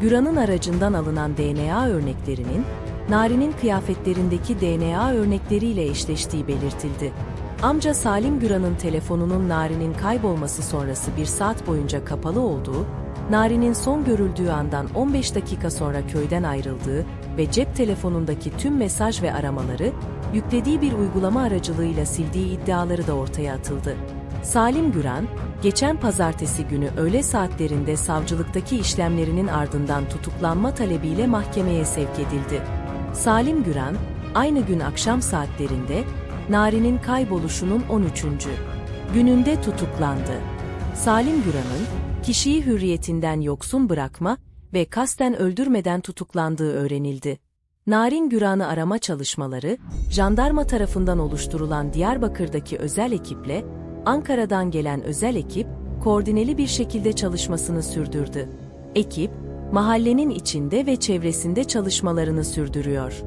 Güran'ın aracından alınan DNA örneklerinin, Nari'nin kıyafetlerindeki DNA örnekleriyle eşleştiği belirtildi. Amca Salim Güran'ın telefonunun Nari'nin kaybolması sonrası bir saat boyunca kapalı olduğu, Nari'nin son görüldüğü andan 15 dakika sonra köyden ayrıldığı ve cep telefonundaki tüm mesaj ve aramaları, yüklediği bir uygulama aracılığıyla sildiği iddiaları da ortaya atıldı. Salim Güran, geçen pazartesi günü öğle saatlerinde savcılıktaki işlemlerinin ardından tutuklanma talebiyle mahkemeye sevk edildi. Salim Güran, aynı gün akşam saatlerinde Nari'nin kayboluşunun 13. gününde tutuklandı. Salim Güran'ın kişiyi hürriyetinden yoksun bırakma ve kasten öldürmeden tutuklandığı öğrenildi. Narin Güran'ı arama çalışmaları, jandarma tarafından oluşturulan Diyarbakır'daki özel ekiple, Ankara'dan gelen özel ekip, koordineli bir şekilde çalışmasını sürdürdü. Ekip, mahallenin içinde ve çevresinde çalışmalarını sürdürüyor.